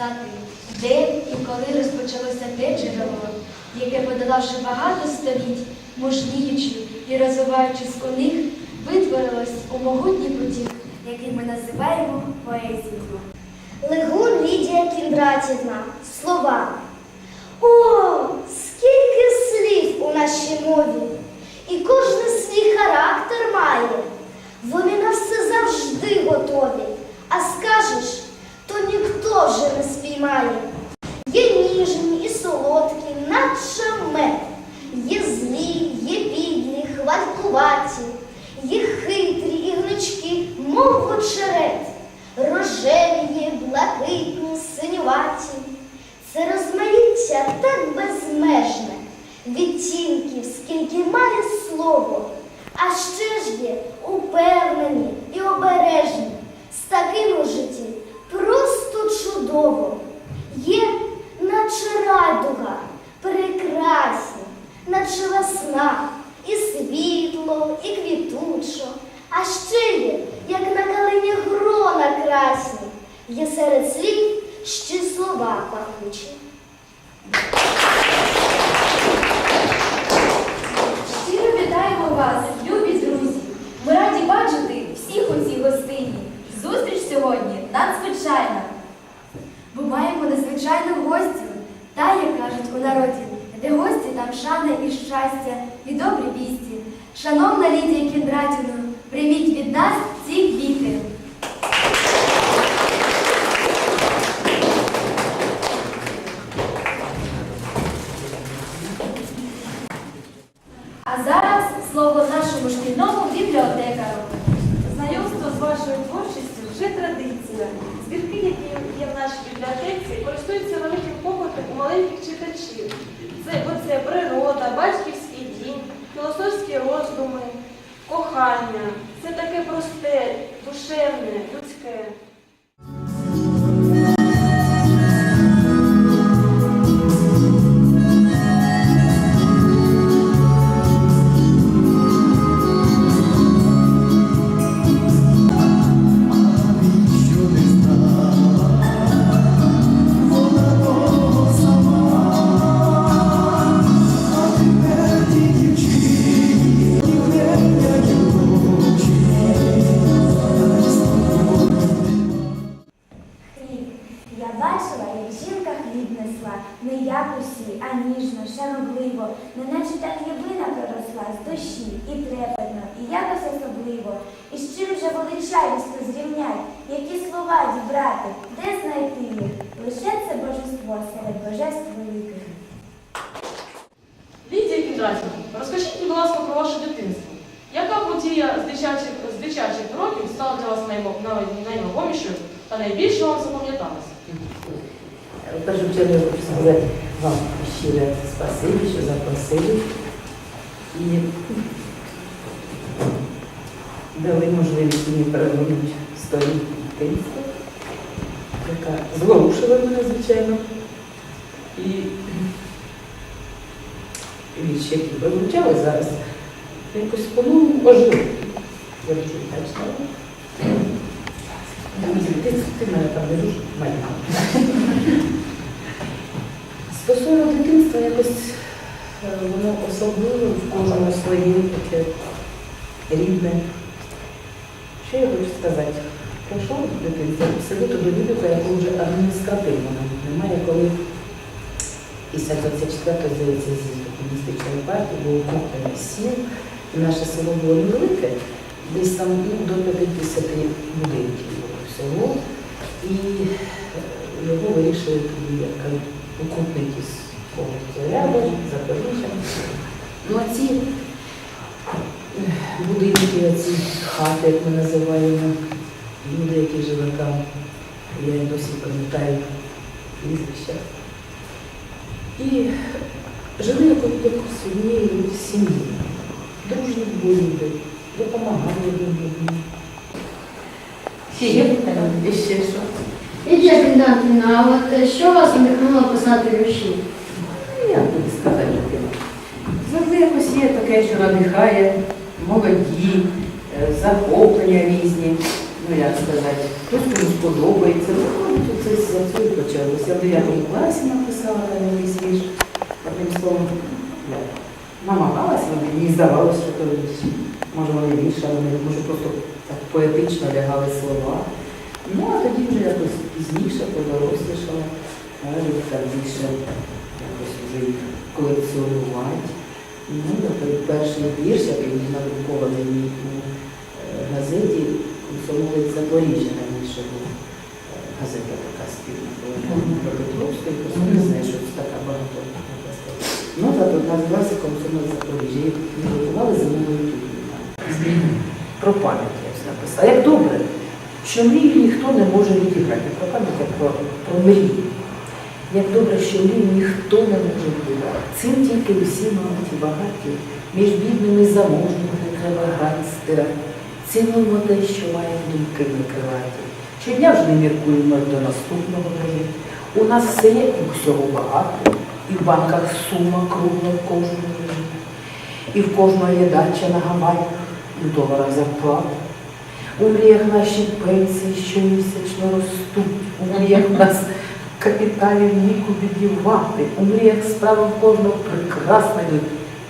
сказати, де і коли розпочалося те джерело, яке, подолавши багато століть, мужніючи і розвиваючись у них, витворилось у могутній потік, який ми називаємо поезією. Легун Лідія Кіндратівна. Слова. О, скільки слів у нашій мові! І кожен свій характер має. Вони на все завжди готові. А скажеш, то ніхто вже не спіймає. Є ніжні і солодкі, наче мед. Є злі, є підлі, хвалькуваті, є хитрі і гнучкі, мов очерет. Рожеві, є, блакитні, синюваті. Це розмаїття так безмежне, відтінків, скільки має слово, а ще ж є упевнені і обережні. З таким у житті просто чудово. Є, наче радуга, прекрасні, наче весна, і світло, і квітучо. А ще є, як на калині грона красні, є серед слів ще слова пахучі. Щиро вітаємо вас, любі друзі! Ми раді бачити всіх у цій гостині. Зустріч сьогодні надзвичайна. Ми маємо незвичайну гостю, та, як кажуть у народі, де гості там шана і щастя, і добрі вісті. Шановна Лідія Кіндратівна, прийміть від нас ці квіти. А зараз слово нашому шкільному бібліотекару. Знайомство з вашою творчістю вже традиція. Збірки, які є в нашій бібліотеці, користуються великим попитом у маленьких читачів. Це, бо це природа, батьківський дім, філософські роздуми, кохання. Це таке просте, душевне, людське. Якось особливо. І з чим же величавістю зрівнять, які слова дібрати, де знайти їх? Лише це божество серед божеств великих. Лідія Кіндратівна, розкажіть, будь ласка, про ваше дитинство. Яка подія з дитячих, з дитячих років стала для вас найвагомішою та найбільше вам запам'яталася? В першу чергу я хочу сказати вам щире спасибі, що запросили і дали можливість мені перевернути сторінку дитинства, яка зворушила мене, звичайно. І вірші, які вивчали зараз, якось по-новому ожили. Я вам. Ти, ти мене там не дуже маленька. Стосовно дитинства якось е, воно особливо в кожному своє таке рідне. Що я хочу сказати? Пройшов дитинство, абсолютно до віку, якого вже адміністративно немає, коли після 24-го, здається, з комуністичної партії було куплений сіл, і наше село було невелике, десь там ну, до 50 будинків було всього. І е, його вирішили окупники з Заряба, Запоріжжя. Ну а ці будинки, ці хати, як ми називаємо, люди, які жили там, я й досі пам'ятаю прізвища. І жили як, з однією сім'ї. Дружні були допомагали один одному. Є питання? І ще що? Лідія Кіндратівна, а от що вас надихнуло писати вірші? Ну, Як тобі сказати? Завжди якось є таке, що надихає молоді, е, захоплення різні. ну як сказати, хтось комусь подобається. Ну, це з цього і почалося. Я в 9 класі написала там якийсь вірш. Одним словом, намагалася, мені здавалося, що то може вони більше, але може просто так поетично лягали слова. Ну, а тоді вже якось пізніше подорослішала, але так більше якось вже їх колекціонувати. Ну, перший вірш, який був надрукований у е, газеті «Комсомолець Запоріжжя» раніше був. Е, Газета така спільна про Петровську, і просто не що це така багато. Ну, зато називався «Комсомолець Запоріжжя». І підготували зимовою тюрмі. Про пам'ять я ось написала. Як добре, що мрію ніхто не може відіграти. Про пам'ять, а про, про мрію. Як добре, що мрію ніхто не може відіграти. Цим тільки усі, мабуть, і багаті. Між бідними заможними не треба грати стирати. Цінуємо те, що маємо думки накриваті. Щодня ж не міркуємо до наступного дня. У нас все є і всього багато, і в банках сума кругла в кожному дні. І в кожного є дача на Гавайях, і в доларах зарплата. У мріях наші пенсії щомісячно ростуть, у мріях нас капіталів віку відівати, у мріях справа в кожного прекрасна йдуть.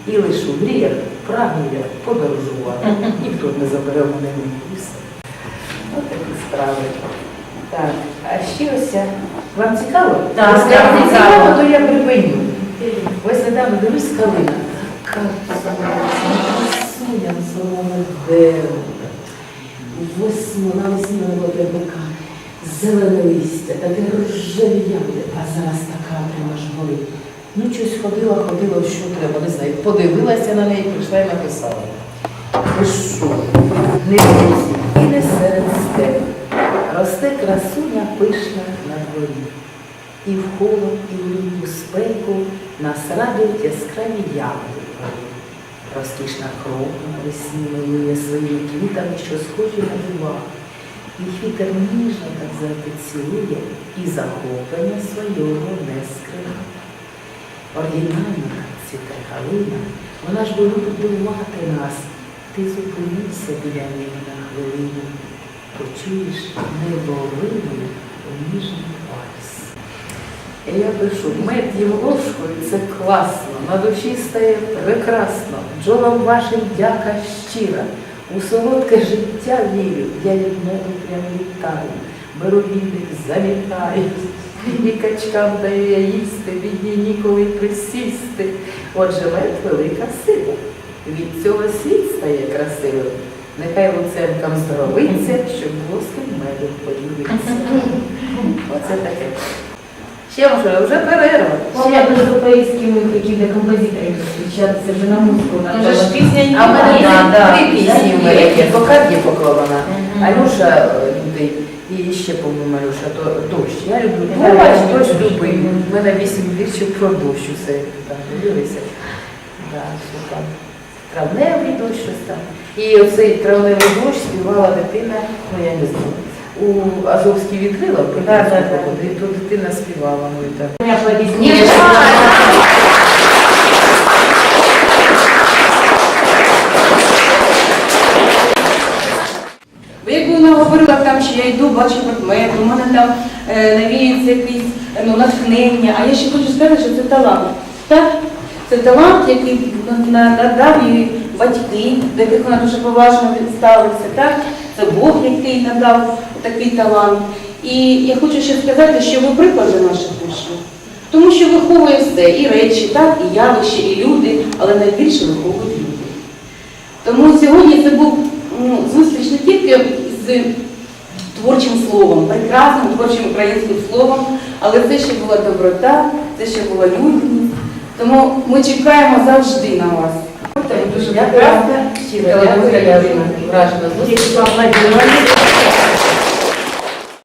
І лише у мріях прагну я подорожувати. Ніхто не забере мене мій місце. Ось такі справи. Так, а ще ось вам цікаво? Так, Якщо вам не цікаво. то я припиню. Ось недавно дивлюсь калина. Красуня на своєму дереву. Восьму, навесні вона була деревика. Зелене листя, таке рожевіяне, а зараз така прямо аж горить. Ну, щось ходила, ходила, що треба, не знаю. Подивилася на неї, прийшла і написала. Що, не в і не серед. Росте красуня пишна на дворі. І в холод, і в люту спеку нас радують яскраві ягоди. Розкішна крона навесні милує своїми квітами, що схожі на дива. І вітер ніжно так завжди цілує, і захоплення свого не скриває. Оригінальна цвіте калина, вона ж би любить дивувати нас. Ти зупинися біля неї на хвилину, почуєш неволимий ніжний вальс. Я пишу, мед їм ложкою, це класно, на душі стає прекрасно, бджолам вашим дяка щира. У солодке життя вірю, я від меду прям літаю, беру вільник, замітаю, і качкам даю я їсти, бідні ніколи присісти. Отже, мед велика сила. Від цього світ стає красивим. Нехай луценкам здоровиться, щоб ким медом поділитися. Оце таке. Ще вже, вже перерва. Ще без запорізькими які де композитори зустрічатися вже на музику. Вже ж пісня А в мене Да, да. три пісні в мене є. Покат є поклована. Мгм. Алюша е, Людей і ще, по-моєму, Алюша, то дощ. Я люблю дощ, дощ дощ. любий. У мене вісім віршів про дощ усе там дивилися. Да, що там. Травневий дощ, щось там. І оцей травневий дощ співала дитина, ну я не знаю. У Азовській відкрила Да, да, да. і то дитина співала. Ну, і так. Бо як вона говорила там, що я йду, бачу предмет, у мене там е, навіється якесь е, ну, натхнення, а я ще хочу сказати, що це талант. Так? Це талант, який на- на- надав їй батьки, до яких вона дуже поважно ставиться. Так? Це Бог, який надав такий талант. І я хочу ще сказати, що ви приклад для наших учнів. Тому що виховує все, і речі, так, і явища, і люди, але найбільше виховують люди. Тому сьогодні це був ну, зустріч не тільки з творчим словом, прекрасним творчим українським словом, але це ще була доброта, це ще була людяність. Тому ми чекаємо завжди на вас. Дуже прекрасна, Щиро я вражена зустрічю.